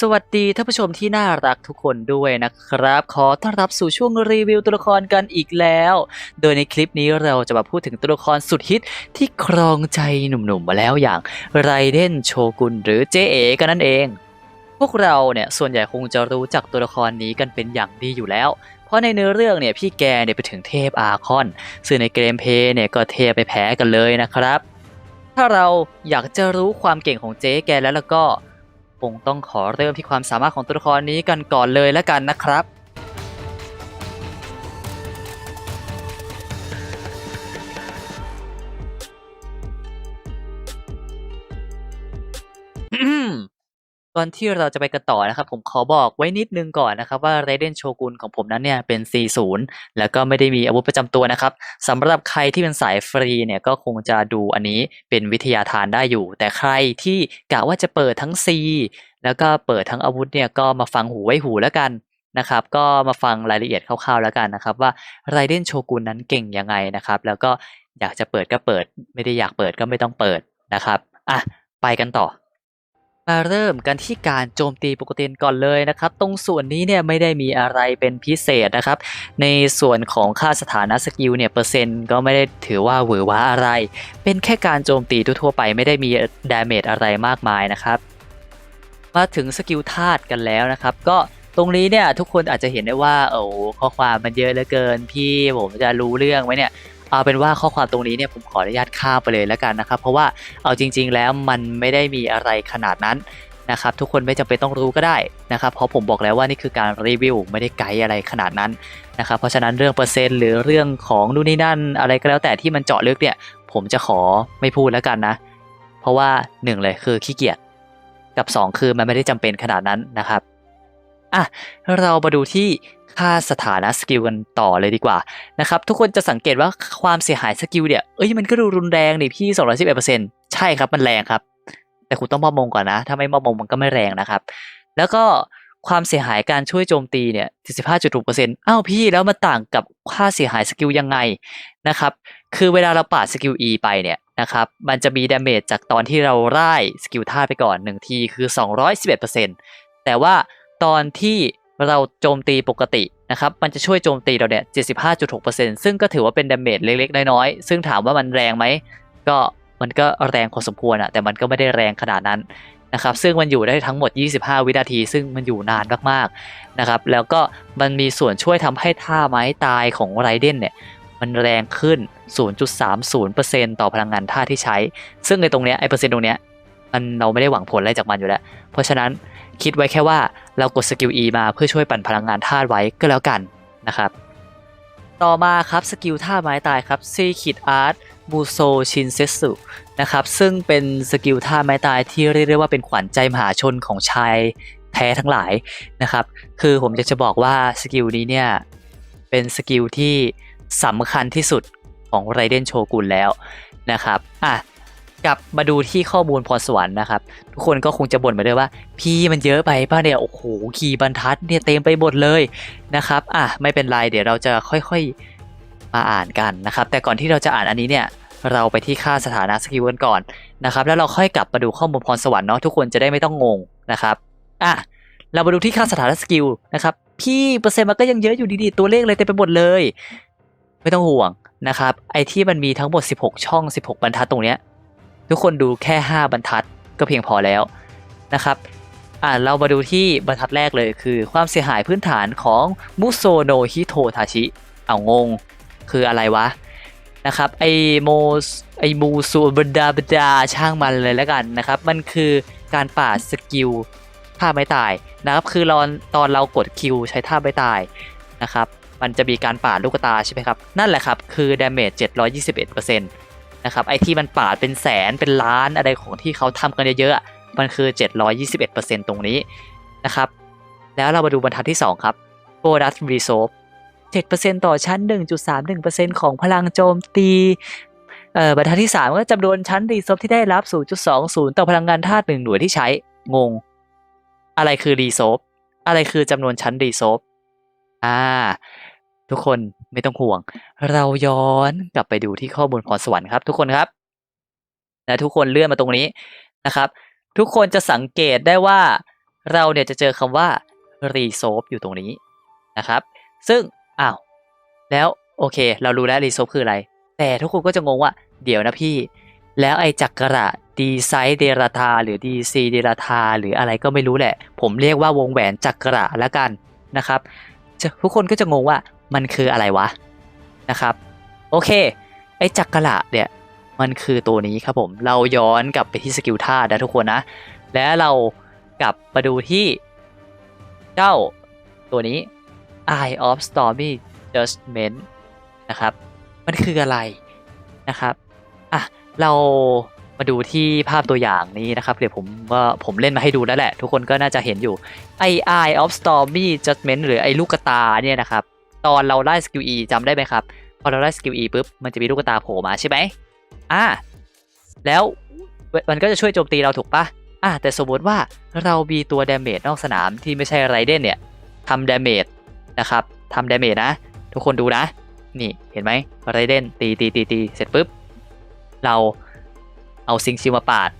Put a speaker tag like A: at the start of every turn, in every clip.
A: สวัสดีท่านผู้ชมที่น่ารักทุกคนด้วยนะครับ ขอต้อนรับสู่ช่วงรีวิวตัวละครกันอีกแล้ว โดยในคลิปนี้เราจะมาพูดถึงตัวละครสุดฮิตที่ครองใจหนุ่มๆมาแล้วอย่างไรเดนโชกุนหรือเจเอกันนั่นเอง พวกเราเนี่ยส่วนใหญ่คงจะรู้จักตัวละครนี้กันเป็นอย่างดีอยู่แล้ว เพราะในเนื้อเรื่องเนี่ยพี่แกเนี่ยไปถึงเทพอาคอนซึ่งในเกมเพย์เนี่ยก็เทพไปแพ้กันเลยนะครับ ถ้าเราอยากจะรู้ความเก่งของเจ๊แกแล้วแล้วก็ คงต้องขอเริ่มที่ความสามารถของตัวละครนี้กันก่อนเลยแล้วกันนะครับ ก่อนที่เราจะไปกันต่อนะครับผมขอบอกไว้นิดนึงก่อนนะครับว่าไรเดนโชกุนของผมนั้นเนี่ยเป็น40แล้วก็ไม่ได้มีอาวุธประจำตัวนะครับสำหรับใครที่เป็นสายฟรีเนี่ยก็คงจะดูอันนี้เป็นวิทยาทานได้อยู่ แต่ใครที่กะว่าจะเปิดทั้ง C แล้วก็เปิดทั้งอาวุธเนี่ยก็มาฟังหูไว้หูแล้วกันนะครับก็มาฟังรายละเอียดคร่าวๆแล้วกันนะครับว่าไรเดนโชกุนนั้นเก่งยังไงนะครับแล้วก็อยากจะเปิดก็เปิด ไม่ได้อยากเปิดก็ไม่ต้องเปิดนะครับอะไปกันต่อ มาเริ่มกันที่การโจมตีปกติก่อนเลยนะครับ ตรงส่วนนี้เนี่ยไม่ได้มีอะไรเป็นพิเศษนะครับ ในส่วนของค่าสถานะสกิลเนี่ยเปอร์เซ็นต์ก็ไม่ได้ถือว่าหวือหวาอะไร เป็นแค่การโจมตีทั่วไปไม่ได้มีดาเมจอะไรมากมายนะครับ มาถึงสกิลธาตุกันแล้วนะครับ ก็ตรงนี้เนี่ยทุกคนอาจจะเห็นได้ว่าโอ้ข้อความมันเยอะเหลือเกิน พี่ผมจะรู้เรื่องไหมเนี่ย เอาเป็นว่าข้อความตรงนี้เนี่ยผมขออนุญาตข้ามไปเลยแล้วกันนะครับ เพราะว่าเอาจริง ๆ แล้วมันไม่ได้มีอะไรขนาดนั้นนะครับทุกคนไม่จำเป็นต้องรู้ก็ได้นะครับเพราะผมบอกแล้วว่านี่คือการรีวิวไม่ได้ไกด์อะไรขนาดนั้นนะครับเพราะฉะนั้นเรื่องเปอร์เซ็นต์หรือเรื่องของนู่นนี่นั่นอะไรก็แล้วแต่ที่มันเจาะลึกเนี่ยผมจะขอไม่พูดแล้วกันนะ เพราะว่าหนึ่งเลยคือขี้เกียจกับสองคือมันไม่ได้จำเป็นขนาดนั้นนะครับ อะเรามาดูที่ค่าสถานะสกิลกันต่อเลยดีกว่านะครับทุกคนจะสังเกตว่าความเสียหายสกิลเนี่ยเอ้ยมันก็ดูรุนแรงนี่พี่211%ใช่ครับมันแรงครับ แต่คุณต้องมอบมงก่อนนะ ถ้าไม่มอบมงมันก็ไม่แรงนะครับ แล้วก็ความเสียหายการช่วยโจมตีเนี่ย75.6%อ้าวพี่แล้วมันต่างกับค่าเสียหายสกิลยังไงนะครับคือเวลาเราปาดสกิล E ไปเนี่ยนะครับมันจะมีดาเมจจากตอนที่เราไล่สกิลท่าไปก่อน1ทีคือ 211%แต่ว่า ตอนที่เราโจมตีปกตินะครับ มันจะช่วยโจมตีเราเนี่ย 75.6%ซึ่งก็ถือว่าเป็นดาเมจเล็กๆ น้อยๆ ซึ่งถามว่ามันแรงไหม ก็มันก็แรงพอสมควรอะแต่มันก็ไม่ได้แรงขนาดนั้นนะครับ ซึ่งมันอยู่ได้ทั้งหมด 25 วินาที ซึ่งมันอยู่นานมากๆนะครับ แล้วก็มันมีส่วนช่วยทำให้ท่าไม้ตายของไรเดนเนี่ย มันแรงขึ้น 0.30%ต่อพลังงานท่าที่ใช้ ซึ่งในตรงเนี้ยไอเปอร์เซ็นต์ตรงเนี้ยมันเราไม่ได้หวังผลอะไรจากมันอยู่แล้ว เพราะฉะนั้น คิดไว้แค่ว่าเรากดสกิล E มาเพื่อช่วยปั่นพลังงานธาตุไว้ก็แล้วกันนะครับ ต่อมาครับสกิลท่าไม้ตายครับซีคิดอาร์ตบูโซชินเซสุนะครับซึ่งเป็นสกิลท่าไม้ตายที่เรียกว่าเป็นขวัญใจมหาชนของชายแท้ทั้งหลายนะครับ คือผมจะจะบอกว่าสกิลนี้เนี่ยเป็นสกิลที่สำคัญที่สุดของไรเดนโชกุนแล้วนะครับ อะ กลับมาดูที่ข้อมูลพรสวรรค์นะครับ ทุกคนก็คงจะบ่นมาด้วยว่า พี่มันเยอะไปป่ะเนี่ย โอ้โหขี่บรรทัดเนี่ยเต็มไปหมดเลยนะครับ อะไม่เป็นไรเดี๋ยวเราจะค่อยๆมาอ่านกันนะครับ แต่ก่อนที่เราจะอ่านอันนี้เนี่ยเราไปที่ค่าสถานะสกิลกันก่อนนะครับ แล้วเราค่อยกลับมาดูข้อมูลพรสวรรค์เนาะทุกคนจะได้ไม่ต้องงงนะครับอะเรามาดูที่ค่าสถานะสกิลนะครับ พี่เปอร์เซ็นต์มันก็ยังเยอะอยู่ดีๆตัวเลขเลยเต็มไปหมดเลย ไม่ต้องห่วงนะครับ ไอที่มันมีทั้งหมด 16 ช่อง 16 บรรทัดตรงเนี้ย ทุกคนดูแค่ 5 บรรทัดก็เพียงพอแล้วนะครับอ่าเรามาดูที่บรรทัดแรกเลยคือความเสียหายพื้นฐานของมุโซโนฮิโททาชิ เอางง คืออะไรวะนะครับไอโมไอมูซูบดาบดาช่างมันเลยแล้วกันนะครับ มันคือการปาสกิลท่าไม่ตายนะครับคือตอนตอนเรากดคิวใช้ท่าไม่ตายนะครับ มันจะมีการปาดลูกตาใช่ไหมครับ นั่นแหละครับ คือดาเมจ721% นะครับไอที่มันปาดเป็นแสนเป็นล้านอะไรของที่เขาทำกันเยอะๆมันคือ 721%ตรงนี้นะครับแล้วเรามาดูบรรทัดที่ 2 ครับโบนัสรีโซฟ7%ต่อชั้น 1.31%ของพลังโจมตีเอ่อบรรทัดที่ 3 ก็จำนวนชั้นรีโซฟที่ได้รับ 0.20 ต่อพลังงานธาตุ1หน่วยที่ใช้ งง อะไรคือรีโซฟอะไรคือจำนวนชั้นรีโซฟอ่า ทุกคน ไม่ต้องห่วง เราย้อนกลับไปดูที่ข้อมูลพรสวรรค์ครับ ทุกคนครับและทุกคนเลื่อนมาตรงนี้นะครับ ทุกคนจะสังเกตได้ว่าเราเนี่ยจะเจอคำว่า resolve อยู่ตรงนี้นะครับ ซึ่งอ้าวแล้วโอเค เรารู้แล้ว resolve คืออะไร แต่ทุกคนก็จะงงว่า เดี๋ยวนะพี่ แล้วไอ้จักระ d s i เดราทาหรือ dc เดราทาหรืออะไรก็ไม่รู้แหละ ผมเรียกว่าวงแหวนจักระล้วกันนะครับ ทุกคนก็จะงงว่า มันคืออะไรวะนะครับ โอเค ไอ้จักระเนี่ยมันคือตัวนี้ครับผม เราย้อนกลับไปที่สกิลท่านะทุกคนนะ แล้วเรากลับมาดูที่เจ้าตัวนี้ Eye of Stormy Judgment นะครับ มันคืออะไรนะครับ อะ เรามาดูที่ภาพตัวอย่างนี้นะครับ เดี๋ยวผมว่าผมเล่นมาให้ดูแล้วแหละ ทุกคนก็น่าจะเห็นอยู่ไอ Eye of Stormy Judgment หรือไอ้ลูกกระตาเนี่ยนะครับ ตอนเราไล่สกิล E จำได้ไหมครับ พอเราไล่สกิล E ปุ๊บ มันจะมีลูกตาโผล่มาใช่ไหมอ่า แล้วมันก็จะช่วยโจมตีเราถูกปะอะแต่สมมติว่าเรามีตัวดาเมจนอกสนามที่ไม่ใช่ไรเดนเนี่ยทำดาเมจนะครับทำดาเมจนะ ทุกคนดูนะ นี่เห็นไหมไรเดนตีตีตีตีเสร็จปุ๊บ เราเอาซิงชิวมาปาด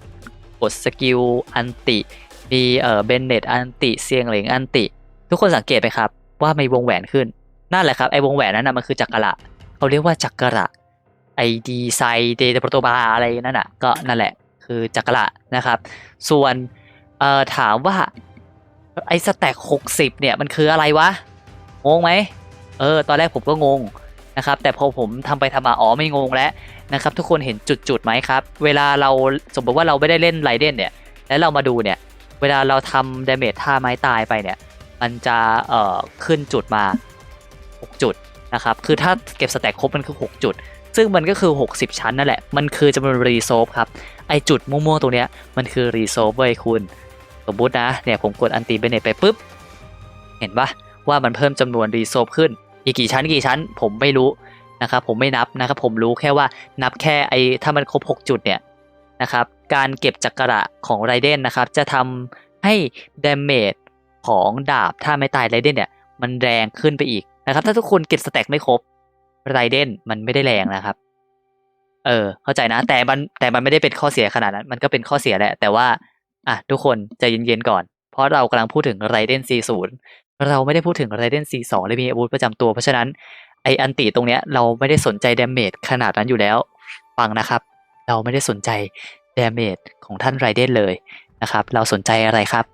A: กดสกิลอันติมีเอ่อเบนเนตอันติเซียงเหลงอันติ ทุกคนสังเกตไหมครับ ว่ามีวงแหวนขึ้น นั่นแหละครับไอวงแหวนนั้นนะมันคือจักระเขาเรียกว่าจักระไอดีไซเดตโปรโตบาอะไรนั่นน่ะก็นั่นแหละคือจักระนะครับ ส่วนเอ่อถามว่าไอสแต็กหกสิบเนี่ยมันคืออะไรวะ งงไหมเออตอนแรกผมก็งงนะครับแต่พอผมทำไปทำมาอ๋อไม่งงแล้วนะครับทุกคนเห็นจุดๆไหมครับ เวลาเราสมมติว่าเราไม่ได้เล่นไรเดนเนี่ยแล้วเรามาดูเนี่ยเวลาเราทำดาเมจท่าไม้ตายไปเนี่ย มันจะเอ่อขึ้นจุดมา 6 จุดนะครับ คือถ้าเก็บสแต็กครบมันคือ 6 จุด ซึ่งมันก็คือ 60 ชั้นนั่นแหละ มันคือจำนวนรีโซฟครับ ไอจุดม่วงๆตรงเนี้ยมันคือรีโซฟเว้คุณ สมมตินะ เนี่ยผมกดอันตีเบเนตไปปุ๊บ เห็นปะว่ามันเพิ่มจำนวนรีโซฟขึ้น อีกกี่ชั้นกี่ชั้นผมไม่รู้นะครับผมไม่นับนะครับผมรู้แค่ว่านับแค่ไอถ้ามันครบ 6 จุดเนี่ยนะครับการเก็บจักระของไรเดนนะครับจะทำให้ดาเมจของดาบถ้าไม่ตายไรเดนเนี่ยมันแรงขึ้นไปอีก นะครับ ถ้าทุกคนเก็บสแต็กไม่ครบไรเดนมันไม่ได้แรงนะครับ เออ เข้าใจนะ แต่มันแต่มันไม่ได้เป็นข้อเสียขนาดนั้น มันก็เป็นข้อเสียแหละ แต่ว่า อะ ทุกคนใจเย็นๆก่อน เพราะเรากำลังพูดถึงไรเดน C0 เราไม่ได้พูดถึงไรเดน C2 เลยมีอาวุธประจำตัว เพราะฉะนั้นไออันติตรงเนี้ยเราไม่ได้สนใจดาเมจขนาดนั้นอยู่แล้ว ฟังนะครับ เราไม่ได้สนใจดาเมจของท่านไรเดนเลยนะครับ เราสนใจอะไรครับ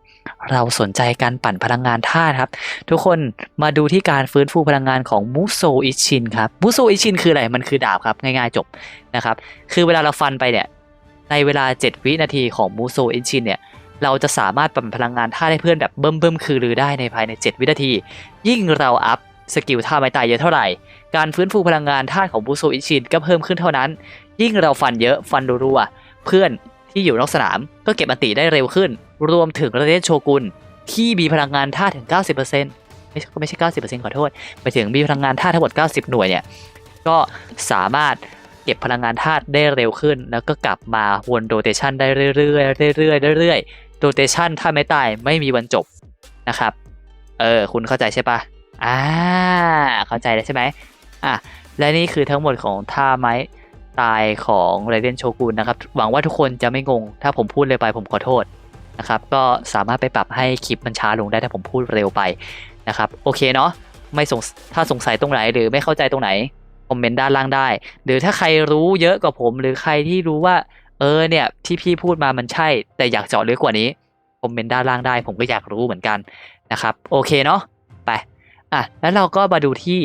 A: เราสนใจการปั่นพลังงานธาตุครับ ทุกคนมาดูที่การฟื้นฟูพลังงานของมูโซอิชินครับมูโซอิชินคืออะไรมันคือดาบครับ ง่ายๆจบนะครับ คือเวลาเราฟันไปเนี่ยในเวลา 7 วินาทีของมูโซอิชินเนี่ยเราจะสามารถปั่นพลังงานท่าให้เพื่อนแบบเบิ่มเบิ่มๆคือรือได้ในภายใน 7 วินาที ยิ่งเราอัพสกิลท่าไม้ตายเยอะเท่าไหร่ การฟื้นฟูพลังงานท่าของมูโซอิชินก็เพิ่มขึ้นเท่านั้น ยิ่งเราฟันเยอะฟันรัวเพื่อน ที่อยู่นอกสนามก็เก็บอันติได้เร็วขึ้น รวมถึงระเดนโชกุนที่มีพลังงานท่าถึง 90%ไม่ใช่ไม่ใช่ 90%ขอโทษไปถึงมีพลังงานท่าทั้งหมด 90 หน่วยเนี่ยก็สามารถเก็บพลังงานธาตุได้เร็วขึ้น แล้วก็กลับมาวนโรเตชันได้เรื่อยๆเรื่อยๆเรื่อยๆโรเตชันถ้าไม่ตายไม่มีวันจบนะครับ เออ คุณเข้าใจใช่ปะอ่าเข้าใจแล้วใช่ไหมอะและนี่คือทั้งหมดของท่าไม้ ตายของไรเดนโชกุนนะครับ หวังว่าทุกคนจะไม่งง ถ้าผมพูดเลยไปผมขอโทษนะครับ ก็สามารถไปปรับให้คลิปมันช้าลงได้ถ้าผมพูดเร็วไปนะครับ โอเคเนาะไม่สงถ้าสงสัยตรงไหนหรือไม่เข้าใจตรงไหน คอมเมนต์ด้านล่างได้ หรือถ้าใครรู้เยอะกว่าผม หรือใครที่รู้ว่า เออเนี่ยที่พี่พูดมามันใช่ แต่อยากเจาะลึกกว่านี้คอมเมนต์ด้านล่างได้ ผมก็อยากรู้เหมือนกันนะครับโอเคเนาะไปอะแล้วเราก็มาดูที่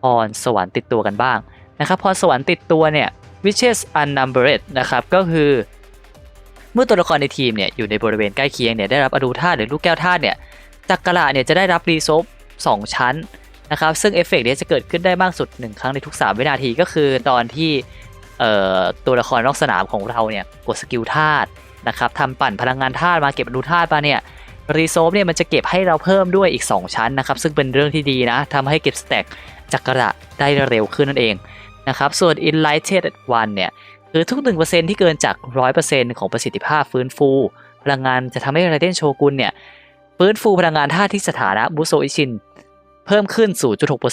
A: พรสวรรค์ติดตัวกันบ้าง นะครับพรสวรรค์ติดตัวเนี่ย witches unnumbered นะครับก็คือเมื่อตัวละครในทีมเนี่ยอยู่ในบริเวณใกล้เคียงเนี่ยได้รับอดูธาตุหรือลูกแก้วธาตุเนี่ยจักรละเนี่ยจะได้รับรีโซฟ2ชั้นนะครับซึ่งเอฟเฟกต์นี้จะเกิดขึ้นได้มากสุด 1 ครั้งในทุก 3 วินาทีก็คือตอนที่ตัวละครนอกสนามของเราเนี่ยกดสกิลธาตุนะครับทำปั่นพลังงานธาตุมาเก็บอดูธาตุมาเนี่ยรีโซฟเนี่ยมันจะเก็บให้เราเพิ่มด้วยอีก 2 ชั้นนะครับซึ่งเป็นเรื่องที่ดีนะทำให้เก็บสแต็กจักระได้เร็วขึ้นนั่นเอง นะครับส่วน Enlighted One เนี่ยคือทุก 1%ที่เกินจาก 100%ของประสิทธิภาพฟื้นฟู พลังงานจะทำให้ไรเดนโชกุนเนี่ยฟื้นฟูพลังงานท่าที่สถานะบุโซอิชิน เพิ่มขึ้น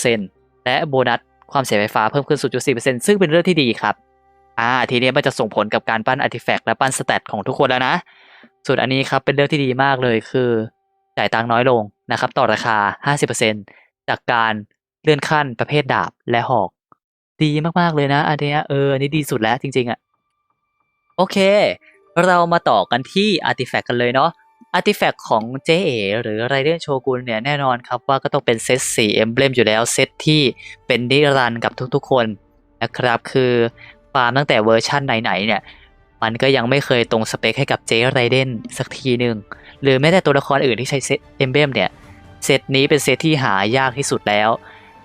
A: 0.6%และโบนัสความเสียไฟฟ้าเพิ่มขึ้น 0.4%ซึ่งเป็นเรื่องที่ดีครับอ่าทีนี้มันจะส่งผลกับการปั้นอาร์ติแฟกต์และปั้นสแตทของทุกคนแล้วนะ ส่วนอันนี้ครับเป็นเรื่องที่ดีมากเลยคือจ่ายตังค์น้อยลงนะครับต่อราคา 50%จากการเลื่อนขั้นประเภทดาบและหอก ดีมาก ๆ เลยนะ อันเนี้ยเอออันนี้ดีสุดแล้วจริง ๆอะโอเค เรามาต่อกันที่อาร์ติแฟกต์กันเลยเนาะอาร์ติแฟกต์ของเจเอหรือไรเดนโชกุนเนี่ยแน่นอนครับว่าก็ต้องเป็นเซต4เอมเบลมอยู่แล้วเซตที่เป็นนิรันกับทุกๆคนนะครับคือฟาร์มตั้งแต่เวอร์ชั่นไหนๆเนี่ยมันก็ยังไม่เคยตรงสเปคให้กับเจไรเดนสักทีหนึ่งหรือแม้แต่ตัวละครอื่นที่ใช้เซตเอมเบลมเนี่ยเซตนี้เป็นเซตที่หายากที่สุดแล้ว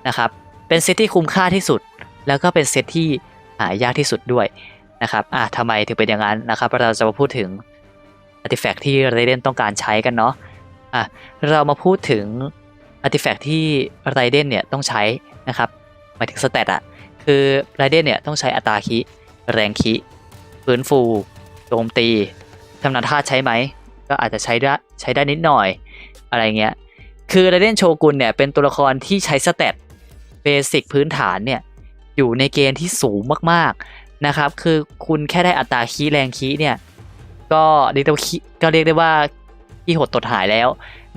A: นะครับเป็นเซตที่คุ้มค่าที่สุด แล้วก็เป็นเซตที่หายากที่สุดด้วยนะครับอะทำไมถึงเป็นอย่างนั้นนะครับ เราจะมาพูดถึงอาร์ติแฟกต์ที่ไรเดนต้องการใช้กันเนาะอะเรามาพูดถึงอาร์ติแฟกต์ที่ไรเดนเนี่ยต้องใช้นะครับหมายถึงสเตตอะคือไรเดนเนี่ยต้องใช้อัตราคิแรงคิฟื้นฟูโจมตีทำนาท่าใช้ไหม ก็อาจจะใช้ได้ใช้ได้นิดหน่อยอะไรเงี้ย คือไรเดนโชกุนเนี่ยเป็นตัวละครที่ใช้สเตตเบสิกพื้นฐานเนี่ย อยู่ในเกณฑ์ที่สูงมากๆนะครับ คือคุณแค่ได้อัตราคีแรงคีเนี่ยก็เรียกได้ว่าคีก็เรียกได้ว่าที่หดตดหายแล้ว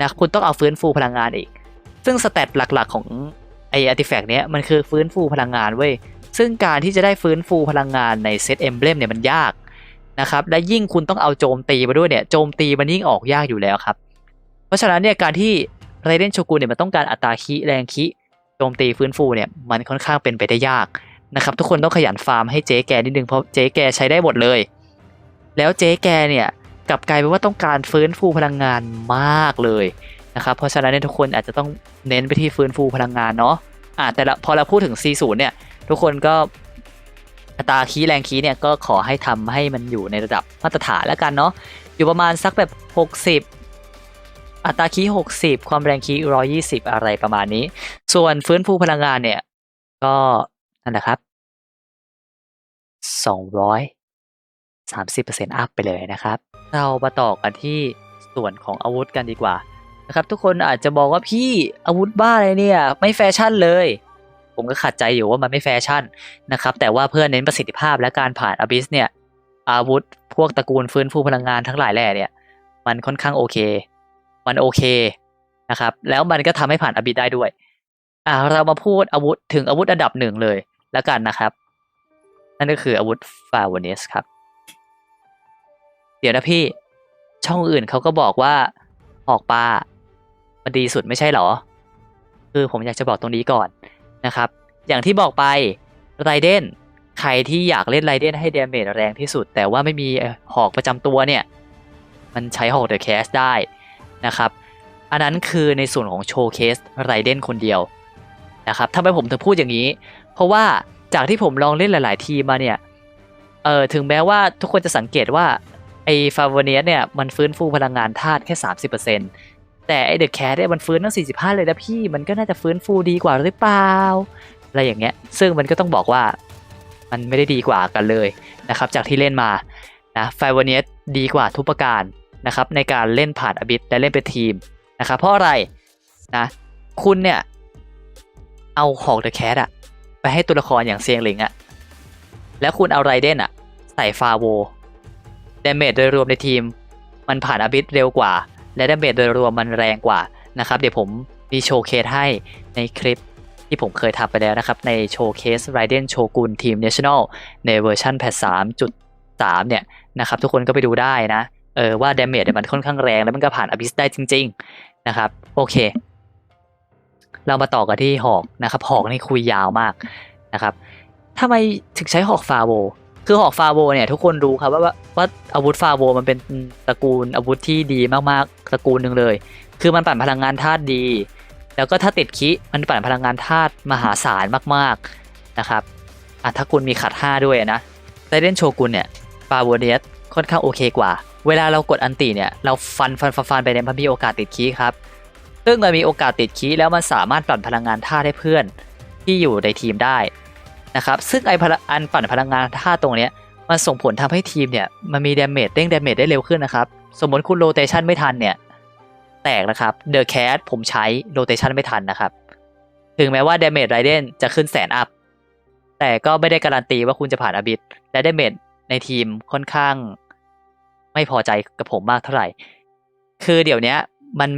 A: นะคุณต้องเอาฟื้นฟูพลังงานอีก ซึ่งสเตตหลักๆของไออาร์ติแฟกต์เนี้ยมันคือฟื้นฟูพลังงานเว้ยซึ่งการที่จะได้ฟื้นฟูพลังงานในเซตเอมเบลมเนี่ยมันยากนะครับและยิ่งคุณต้องเอาโจมตีมาด้วยเนี่ยโจมตีมันยิ่งออกยากอยู่แล้วครับ เพราะฉะนั้นเนี่ยการที่ไรเดนโชกุนเนี่ยมันต้องการอัตราคิแรงคิ โจมตีฟื้นฟูเนี่ยมันค่อนข้างเป็นไปได้ยากนะครับ ทุกคนต้องขยันฟาร์มให้เจ๊แกนิดนึงเพราะเจ๊แกใช้ได้หมดเลย แล้วเจ๊แกเนี่ยกลับกลายเป็นว่าต้องการฟื้นฟูพลังงานมากเลยนะครับเพราะฉะนั้นเนี่ยทุกคนอาจจะต้องเน้นไปที่ฟื้นฟูพลังงานเนาะอ่าแต่ละพอเราพูดถึง C0 เนี่ย ทุกคนก็อัตราคีแรงคีเนี่ยก็ขอให้ทำให้มันอยู่ในระดับมาตรฐานแล้วกันเนาะอยู่ประมาณสักแบบ 60 อัตราคีย์60ความแรงคีย์120อะไรประมาณนี้ ส่วนฟื้นฟูพลังงานเนี่ย ก็นั่นแหละครับ200 30%อัพไปเลยนะครับ เรามาต่อกันที่ส่วนของอาวุธกันดีกว่านะครับทุกคนอาจจะบอกว่าพี่อาวุธบ้าอะไรเนี่ย ไม่แฟชั่นเลย ผมก็ขัดใจอยู่ว่ามันไม่แฟชั่นนะครับ แต่ว่าเพื่อเน้นประสิทธิภาพและการผ่านอบิสเนี่ยอาวุธพวกตระกูลฟื้นฟูพลังงานทั้งหลายแหล่เนี่ย มันค่อนข้างโอเค มันโอเคนะครับ แล้วมันก็ทำให้ผ่านอบิได้ด้วย อ่าเรามาพูดอาวุธถึงอาวุธอันดับหนึ่งเลยแล้วกันนะครับ นั่นก็คืออาวุธฟาวเนสครับ เดี๋ยวนะพี่ช่องอื่นเขาก็บอกว่าหอกปลามันดีสุดไม่ใช่หรอ คือผมอยากจะบอกตรงนี้ก่อนนะครับ อย่างที่บอกไปไรเดนใครที่อยากเล่นไรเดนให้เดเมจแรงที่สุด แต่ว่าไม่มีหอกประจำตัวเนี่ย มันใช้หอกเดอะแคสได้ นะครับ อันนั้นคือในส่วนของโชว์เคสไรเดนคนเดียวนะครับทำไมผมถึงพูดอย่างนี้ เพราะว่าจากที่ผมลองเล่นหลาย ๆ ทีมาเนี่ยเออถึงแม้ว่าทุกคนจะสังเกตว่าไอ้ฟาวเนียเนี่ยมันฟื้นฟูพลังงานธาตุแค่ 30%แต่ไอ้เดอะแคสเนี่ยมันฟื้นตั้ง 45 เลยนะพี่ มันก็น่าจะฟื้นฟูดีกว่าหรือเปล่า อะไรอย่างเงี้ย ซึ่งมันก็ต้องบอกว่ามันไม่ได้ดีกว่ากันเลยนะครับ จากที่เล่นมานะไฟวเนียดีกว่าทุกประการ นะครับในการเล่นผ่านอบิทและเล่นเป็นทีมนะครับเพราะอะไรนะคุณเนี่ยเอาของเดอะแคสอะไปให้ตัวละครอย่างเซียงหลิงอะแล้วคุณเอาไรเดนอะใส่ฟาโวดาเมจโดยรวมในทีม มันผ่านอบิทเร็วกว่า และดาเมจโดยรวมมันแรงกว่านะครับเดี๋ยวผมมีโชว์เคสให้ในคลิปที่ผมเคยทำไปแล้วนะครับ ในโชว์เคสไรเดนโชกุนทีมเนชั่นแนลในเวอร์ชันแพท3.3 เนี่ยนะครับทุกคนก็ไปดูได้นะ เออว่าดาเมจมันค่อนข้างแรงแล้วมันก็ผ่านอบิสได้จริง ๆนะครับ โอเค เรามาต่อกันที่หอกนะครับ หอกนี่คุยยาวมากนะครับทำไมถึงใช้หอกฟาโวคือหอกฟาโวเนี่ยทุกคนรู้ครับว่าว่าอาวุธฟาโวมันเป็นตระกูลอาวุธที่ดีมากๆตระกูลหนึ่งเลย คือมันปั่นพลังงานธาตุดี แล้วก็ถ้าติดคิมันปั่นพลังงานธาตุมหาศาลมากๆนะครับอะถ้าคุณมีขัด5ด้วยนะไดเดนโชกุนเนี่ยฟาโวเนียสค่อนข้างโอเคกว่า เวลาเรากดอันติเนี่ยเราฟันฟันฟันฟันไปเนี่ยมันมีโอกาสติดคีครับซึ่งมันมีโอกาสติดคีแล้วมันสามารถปั่นพลังงานธาตุให้เพื่อนที่อยู่ในทีมได้นะครับซึ่งไอพลังอันปั่นพลังงานธาตุตรงเนี้ยมันส่งผลทำให้ทีมเนี่ยมันมีดาเมจเด้งดาเมจได้เร็วขึ้นนะครับสมมติคุณโรเตชันไม่ทันเนี่ยแตกนะครับเดอะแคสผมใช้โรเตชันไม่ทันนะครับถึงแม้ว่าดาเมจไรเดนจะขึ้นแสนอัพแต่ก็ไม่ได้การันตีว่าคุณจะผ่านอบิทและดาเมจในทีมค่อนข้าง ไม่พอใจกับผมมากเท่าไหร่ คือเดี๋ยวนี้มัน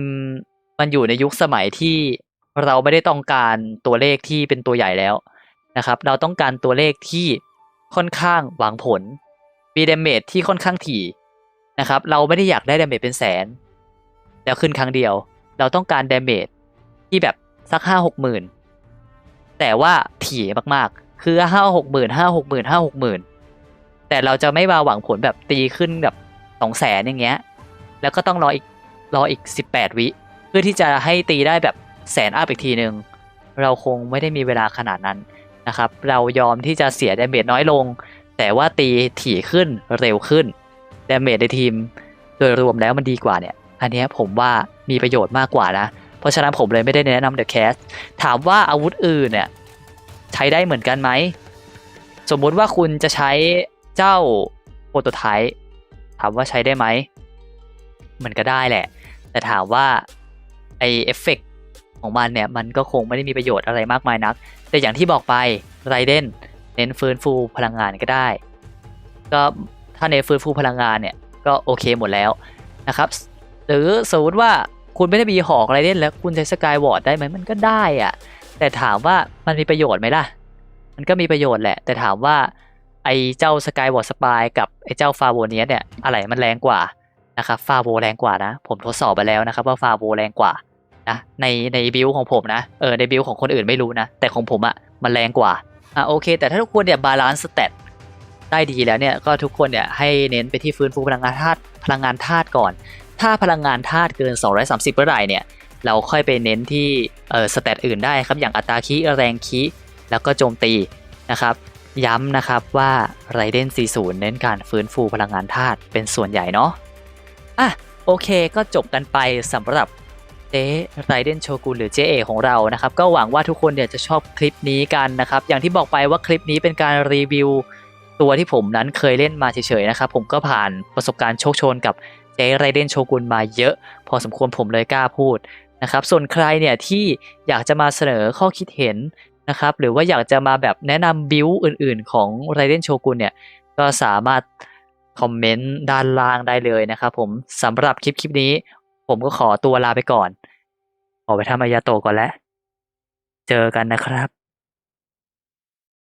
A: มันอยู่ในยุคสมัยที่เราไม่ได้ต้องการตัวเลขที่เป็นตัวใหญ่แล้วนะครับ เราต้องการตัวเลขที่ค่อนข้างหวังผลมีเดเมจที่ค่อนข้างถี่นะครับ เราไม่ได้อยากได้เดเมจเป็นแสน แล้วขึ้นครั้งเดียว เราต้องการเดเมจที่แบบสักห้าหกหมื่นแต่ว่าถี่มากๆ คือห้าหกหมื่นห้าหกหมื่นห้าหกหมื่นแต่เราจะไม่มาหวังผลแบบตีขึ้นแบบ สองแสนอย่างเงี้ย แล้วก็ต้องรออีกรออีกสิบแปดวิ เพื่อที่จะให้ตีได้แบบแสนอัพอีกทีหนึ่งเราคงไม่ได้มีเวลาขนาดนั้นนะครับ เรายอมที่จะเสียดาเมจน้อยลง แต่ว่าตีถี่ขึ้นเร็วขึ้นดาเมจในทีม โดยรวมแล้วมันดีกว่าเนี่ย อันนี้ผมว่ามีประโยชน์มากกว่านะ เพราะฉะนั้นผมเลยไม่ได้แนะนำ The Cast ถามว่าอาวุธอื่นเนี่ยใช้ได้เหมือนกันไหม สมมุติว่าคุณจะใช้เจ้าโปรโตไทป์ ถามว่าใช้ได้ไหม มันก็ได้แหละ แต่ถามว่าไอเอฟเฟกของมันเนี่ย มันก็คงไม่ได้มีประโยชน์อะไรมากมายนัก แต่อย่างที่บอกไปไรเดนเน้นฟื้นฟูพลังงานก็ได้ ก็ถ้าเน้นฟื้นฟูพลังงานเนี่ย ก็โอเคหมดแล้วนะครับ หรือสมมติว่าคุณไม่ได้มีหอกไรเดนแล้วคุณใช้สกายวอร์ดได้ไหมมันก็ได้อะแต่ถามว่ามันมีประโยชน์ไหมล่ะ มันก็มีประโยชน์แหละ แต่ถามว่า ไอ้เจ้าสกายวอร์ดสปายกับไอ้เจ้าฟาโวเนียเนี่ยอะไรมันแรงกว่านะครับฟาโวแรงกว่านะ ผมทดสอบไปแล้วนะครับว่าฟาโวแรงกว่านะในในบิลของผมนะเออในบิลของคนอื่นไม่รู้นะ แต่ของผมอะ่ะมันแรงกว่าอะโอเค แต่ถ้าทุกคนเนี่ยบาลานซ์สเตตได้ดีแล้วเนี่ยก็ทุกคนเนี่ยให้เน้นไปที่ฟื้นฟูพลังงานธาตุพลังงานธาตุก่อน ถ้าพลังงานธาตุเกิน 230เมื่อไหร่เนี่ยเราค่อยไปเน้นที่เออสเตตอื่นได้ครับอย่างอัตราคีแรงคีแล้วก็โจมตีนะครับ ย้ำนะครับว่าไรเดน40 เน้นการฟื้นฟูพลังงานธาตุเป็นส่วนใหญ่เนาะอะโอเคก็จบกันไปสำหรับเจ๊ไรเดนโชกุนหรือเจเอของเรานะครับ ก็หวังว่าทุกคนเนี่ยจะชอบคลิปนี้กันนะครับ อย่างที่บอกไปว่าคลิปนี้เป็นการรีวิว ตัวที่ผมนั้นเคยเล่นมาเฉยๆนะครับ ผมก็ผ่านประสบการณ์โชคชนกับเจไรเดนโชกุนมาเยอะ พอสมควรผมเลยกล้าพูดนะครับ ส่วนใครเนี่ยที่อยากจะมาเสนอข้อคิดเห็น นะครับ หรือว่าอยากจะมาแบบแนะนำบิวอื่นๆ ของไรเดนโชกุนเนี่ย ก็สามารถคอมเมนต์ด้านล่างได้เลยนะครับผมสำหรับคลิปคลิปนี้ ผมก็ขอตัวลาไปก่อน ขอไปทำอายาโตก่อนแล้ว เจอกันนะครับ